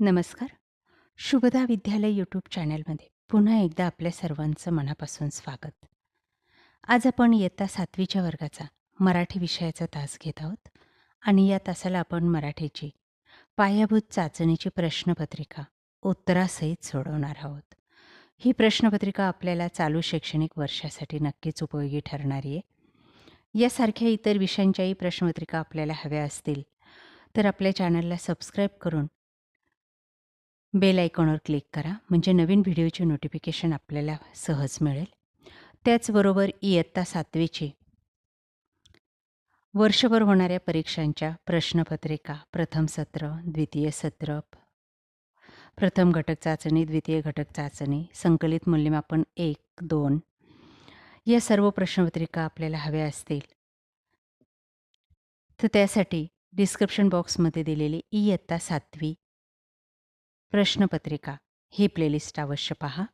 नमस्कार. शुभदा विद्यालय यूट्यूब चॅनलमध्ये पुन्हा एकदा आपल्या सर्वांचं मनापासून स्वागत. आज आपण इयत्ता सातवीच्या वर्गाचा मराठी विषयाचा तास घेत आहोत आणि या तासाला आपण मराठीची पायाभूत चाचणीची प्रश्नपत्रिका उत्तरासहित सोडवणार आहोत. ही प्रश्नपत्रिका आपल्याला चालू शैक्षणिक वर्षासाठी नक्कीच उपयोगी ठरणारी आहे. यासारख्या इतर विषयांच्याही प्रश्नपत्रिका आपल्याला हव्या असतील, तर आपल्या चॅनलला सबस्क्राईब करून बेल आयकॉनवर क्लिक करा म्हणजे नवीन व्हिडिओचे नोटिफिकेशन आपल्याला सहज मिळेल. त्याचबरोबर इयत्ता सातवीची वर्षभर होणाऱ्या परीक्षांच्या प्रश्नपत्रिका, प्रथम सत्र, द्वितीय सत्र, प्रथम घटक चाचणी, द्वितीय घटक चाचणी, संकलित मूल्यमापन 1, 2 या सर्व प्रश्नपत्रिका आपल्याला हव्या असतील, तर त्यासाठी डिस्क्रिप्शन बॉक्समध्ये दिलेली इयत्ता सातवी प्रश्नपत्रिका ही प्लेलिस्ट अवश्य पहा.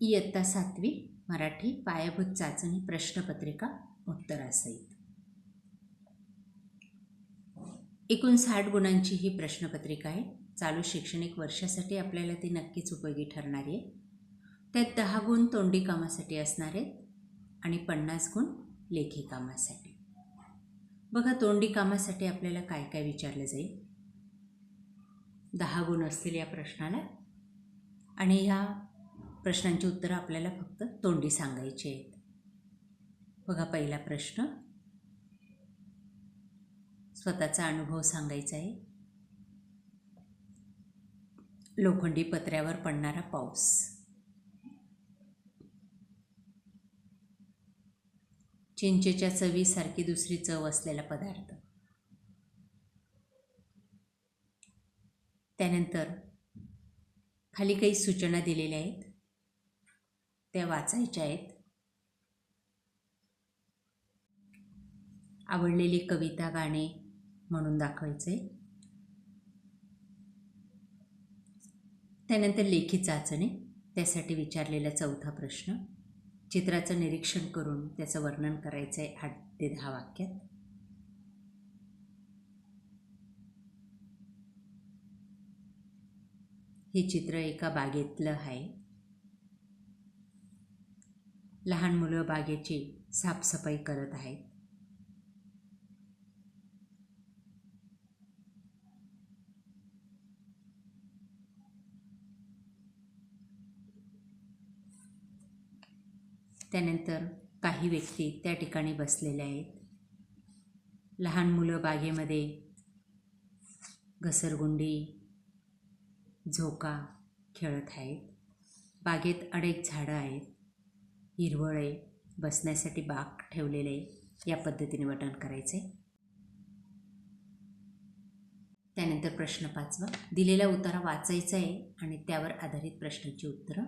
इयत्ता सातवी मराठी पायाभूत चाचणी प्रश्नपत्रिका उत्तरासहित. एकूण साठ गुणांची ही प्रश्नपत्रिका आहे. चालू शैक्षणिक वर्षासाठी आपल्याला ती नक्कीच उपयोगी ठरणारी आहे. त्यात दहा गुण तोंडी कामासाठी असणार आहेत आणि 50 गुण लेखी कामासाठी. बघा तोंडी कामासाठी आपल्याला काय काय विचारलं जाईल. दहा गुण असतील या प्रश्नाला आणि ह्या प्रश्नांची उत्तरं आपल्याला फक्त तोंडी सांगायची आहेत. बघा पहिला प्रश्न स्वतःचा अनुभव सांगायचा आहे. लोखंडी पत्र्यावर पडणारा पाऊस. चिंचेच्या चवीसारखी दुसरी चव असलेला पदार्थ. त्यानंतर खाली काही सूचना दिलेल्या आहेत. त्या वाचायच्या आहेत. आवडलेली कविता, गाणे म्हणून दाखवायचे. त्यानंतर लेखी चाचणी त्यासाठी विचारलेला चौथा प्रश्न चित्राचं निरीक्षण करून त्याचं वर्णन करायचं आहे आठ ते दहा वाक्यात. हे चित्र एका बागेतलं आहे. लहान मुलं बागेची साफसफाई करत आहेत. त्यानंतर काही व्यक्ती त्या ठिकाणी बसलेल्या आहेत. लहान मुलं बागेमध्ये घसरगुंडी, झोका खेळत आहेत. बागेत अनेक झाडं आहेत. हिरवळ आहे. बसण्यासाठी बाक ठेवलेलं आहे. या पद्धतीने वर्णन करायचं आहे. त्यानंतर प्रश्न पाचवा दिलेला उतारा वाचायचा आहे आणि त्यावर आधारित प्रश्नांची उत्तरं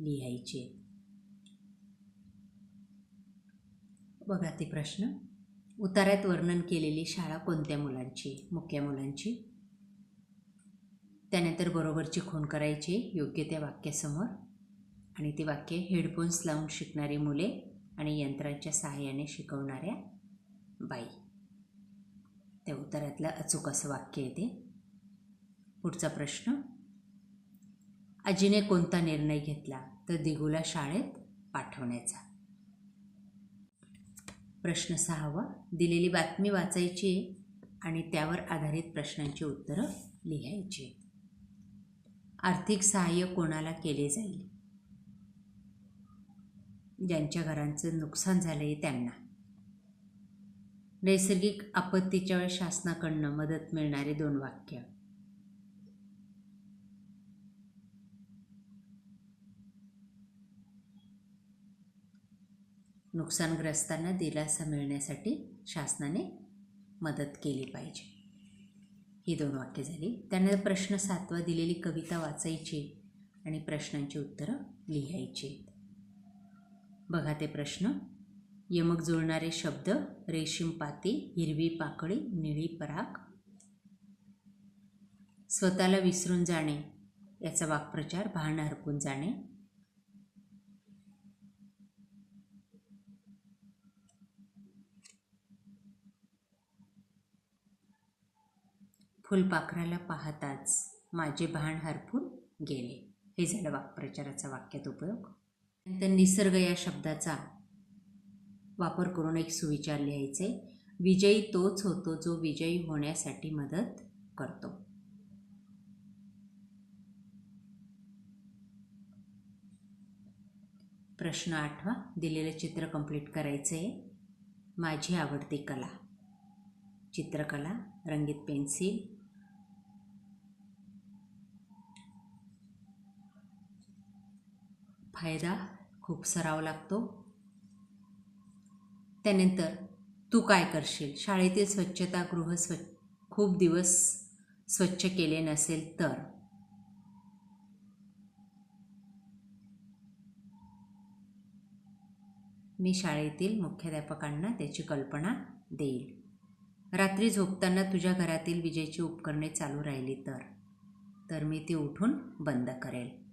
लिहायची आहेत. बघा ते प्रश्न उतार्यात वर्णन केलेली शाळा कोणत्या मुलांची? मुख्या मुलांची. त्यानंतर बरोबरची खूण करायची योग्य त्या वाक्यासमोर आणि ते वाक्य हेडफोन्स लावून शिकणारी मुले आणि यंत्रांच्या सहाय्याने शिकवणाऱ्या बाई. त्या उत्तरातलं अचूक असं वाक्य येते पुढचा प्रश्न आजीने कोणता निर्णय घेतला? तर दिगूला शाळेत पाठवण्याचा. प्रश्न सहावा दिलेली बातमी वाचायची आणि त्यावर आधारित प्रश्नांची उत्तरं लिहायची. आर्थिक सहाय्य कोणाला केले जाईल? ज्यांच्या घरांचं नुकसान झालं आहे त्यांना. नैसर्गिक आपत्तीच्या वेळेस शासनाकडनं मदत मिळणारे दोन वाक्य. नुकसानग्रस्तांना दिलासा मिळण्यासाठी शासनाने मदत केली पाहिजे. ही दोन वाक्य झाली. त्यानंतर प्रश्न सातवा दिलेली कविता वाचायची आणि प्रश्नांची उत्तरं लिहायची. बघा ते प्रश्न यमक जुळणारे शब्द रेशीम पाती, हिरवी पाकळी, निळी पराग. स्वतःला विसरून जाणे याचा वाक्प्रचार भान हरपून जाणे. फुलपाखराला पाहताच माझे भान हरपून गेले. हे झालं वाक्प्रचाराचा वाक्यात उपयोग. नंतर निसर्ग या शब्दाचा वापर करून एक सुविचार लिहायचे. विजयी तोच होतो जो विजयी होण्यासाठी मदत करतो. प्रश्न आठवा. दिलेलं चित्र कंप्लीट करायचं आहे माझी आवडती कला. चित्रकला रंगीत पेन्सिल फायदा खूप सराव लागतो. त्यानंतर तू काय करशील? शाळेतील स्वच्छतागृह स्व खूप दिवस स्वच्छ केले नसेल तर? मी शाळेतील मुख्याध्यापकांना त्याची कल्पना देईल. रात्री झोपताना तुझ्या घरातील विजेची उपकरणे चालू राहिली तर? तर मी ती उठून बंद करेल.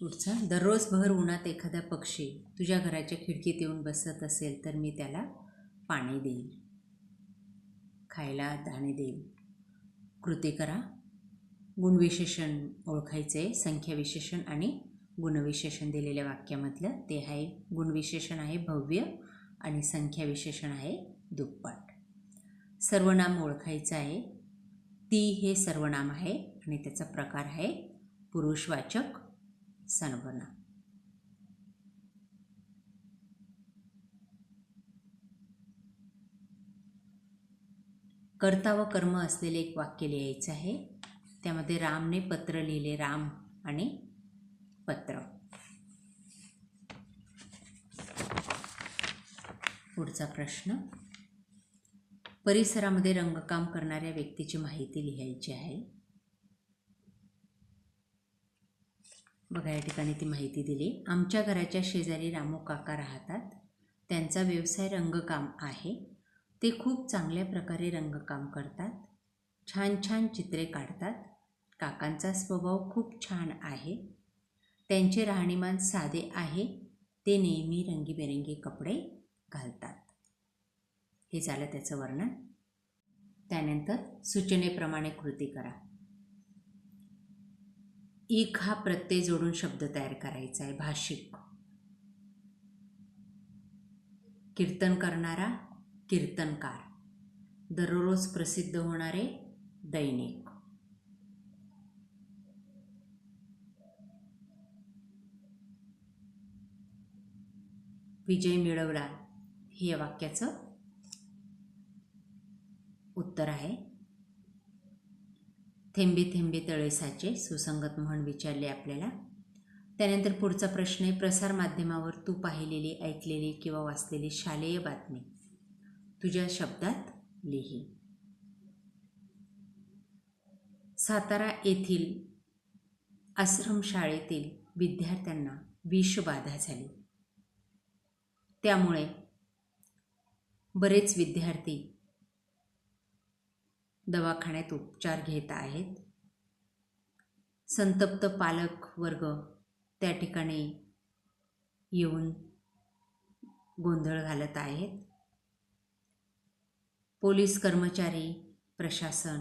पुढचा दररोज भर उन्हात एखादा पक्षी तुझ्या घराच्या खिडकीत येऊन बसत असेल तर मी त्याला पाणी देईल. खायला दाणे देईल. कृती करा. गुणविशेषण ओळखायचे संख्या विशेषण आणि गुणविशेषण दिलेल्या वाक्यामधलं ते आहे गुणविशेषण आहे भव्य आणि संख्या विशेषण आहे दुप्पट. सर्वनाम ओळखायचं आहे. ती हे सर्वनाम आहे आणि त्याचा प्रकार आहे पुरुषवाचक सर्वनाम कर्ता व कर्म असलेले एक वाक्य लिहायचं आहे. त्यामध्ये रामने पत्र लिहिले राम आणि पत्र. पुढचा प्रश्न. परिसरामध्ये रंगकाम करणाऱ्या व्यक्तीची माहिती लिहायची आहे. बघा या ठिकाणी ती माहिती दिली. आमच्या घराच्या शेजारी रामू काका राहतात. त्यांचा व्यवसाय रंगकाम आहे. ते खूप चांगल्या प्रकारे रंगकाम करतात. छान छान चित्रे काढतात. काकांचा स्वभाव खूप छान आहे. त्यांचे राहणीमान साधे आहे. ते नेहमी रंगीबेरंगी कपडे घालतात. हे झालं त्याचं वर्णन. त्यानंतर सूचनेप्रमाणे कृती करा. इक हा प्रत्यय जोडून शब्द तयार करायचा आहे भाषिक. कीर्तन करणारा कीर्तनकार. दररोज प्रसिद्ध होणारे दैनिक. विजय मिळवला हे या वाक्याचं उत्तर आहे. थेंबे थेंबे तळेसाचे सुसंगत म्हण विचारले आपल्याला. त्यानंतर पुढचा प्रश्न आहे प्रसारमाध्यमावर तू पाहिलेली ऐकलेली किंवा वाचलेली शालेय बातमी. तुझ्या शब्दात लिही. सातारा येथील आश्रमशाळेतील विद्यार्थ्यांना विषबाधा झाली. त्यामुळे बरेच विद्यार्थी दवाखान्यात उपचार घेत आहेत. संतप्त पालक वर्ग त्या ठिकाणी येऊन गोंधळ घालत आहेत. पोलीस कर्मचारी प्रशासन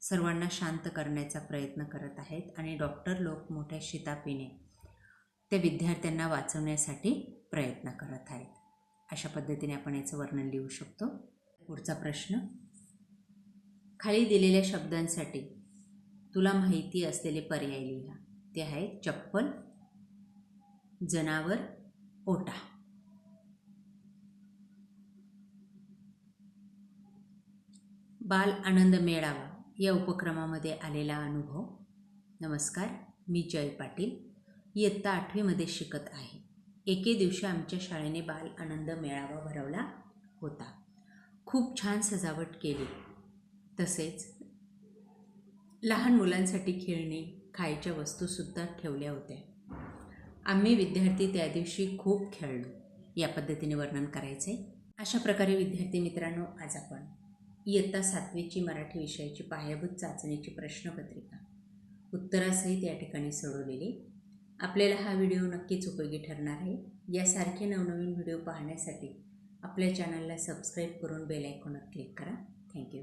सर्वांना शांत करण्याचा प्रयत्न करत आहेत आणि डॉक्टर लोक मोठ्या शितापीने त्या विद्यार्थ्यांना वाचवण्यासाठी प्रयत्न करत आहेत. अशा पद्धतीने आपण याचं वर्णन लिहू शकतो. पुढचा प्रश्न खाली दिलेल्या शब्दांसाठी तुला माहिती असलेले पर्याय लिहा. ते आहेत चप्पल जनावर ओटा. बाल आनंद मेळावा या उपक्रमामध्ये आलेला अनुभव. नमस्कार मी जय पाटील. इयत्ता आठवीमध्ये शिकत आहे. एके दिवशी आमच्या शाळेने बाल आनंद मेळावा भरवला होता. खूप छान सजावट केली. तसेच लहान मुलांसाठी खेळणी खायच्या वस्तूसुद्धा ठेवल्या होत्या. आम्ही विद्यार्थी त्या दिवशी खूप खेळलो. या पद्धतीने वर्णन करायचे अशा प्रकारे विद्यार्थी मित्रांनो आज आपण इयत्ता सातवीची मराठी विषयाची पायाभूत चाचणीची प्रश्नपत्रिका उत्तरासहित या ठिकाणी सोडवलेली. आपल्याला हा व्हिडिओ नक्कीच उपयोगी ठरणार आहे. यासारखे नवनवीन व्हिडिओ पाहण्यासाठी आपल्या चॅनलला सबस्क्राईब करून बेल आयकॉनवर क्लिक करा. थँक्यू